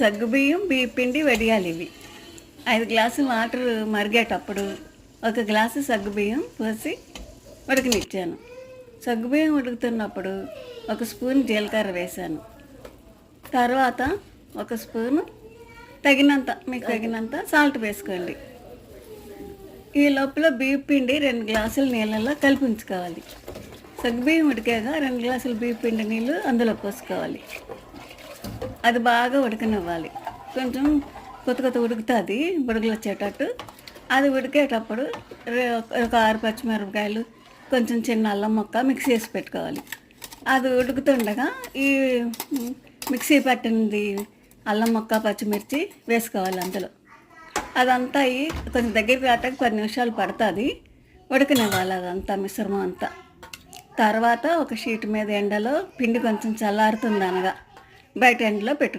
సగ్గుబియ్యం బియ్యం పిండి వడియాలి ఇవి. ఐదు గ్లాసులు వాటర్ మరిగేటప్పుడు ఒక గ్లాసు సగ్గుబియ్యం పోసి ఉడకనిచ్చాను. సగ్గుబియ్యం ఉడుకుతున్నప్పుడు ఒక స్పూన్ జీలకర్ర వేశాను. తర్వాత ఒక స్పూను తగినంత మీకు తగినంత సాల్ట్ వేసుకోండి. ఈ లోపల బియ్యం పిండి రెండు గ్లాసుల నీళ్ళలో కలిపి ఉంచుకోవాలి. సగ్గుబియ్యం ఉడికాక రెండు గ్లాసుల బియ్యం పిండి నీళ్ళు అందులో పోసుకోవాలి. అది బాగా ఉడకనివ్వాలి. కొంచెం కొత్త కొత్త ఉడుకుతుంది బుడగలు వచ్చేటట్టు. అది ఉడికేటప్పుడు ఒక ఆరు పచ్చిమిరపకాయలు కొంచెం చిన్న అల్లం మొక్క మిక్సీ చేసి పెట్టుకోవాలి. అది ఉడుకుతుండగా ఈ మిక్సీ పట్టినది అల్లం మొక్క పచ్చిమిర్చి వేసుకోవాలి అందులో. అదంతా అయ్యి కొంచెం దగ్గరికి రావటానికి పది నిమిషాలు పడుతుంది. ఉడకనివ్వాలి అదంతా మిశ్రమం అంతా. తర్వాత ఒక షీట్ మీద ఎండలో పిండి కొంచెం చల్లారుతుంది అనగా. బయట ఎండలో పెట్టు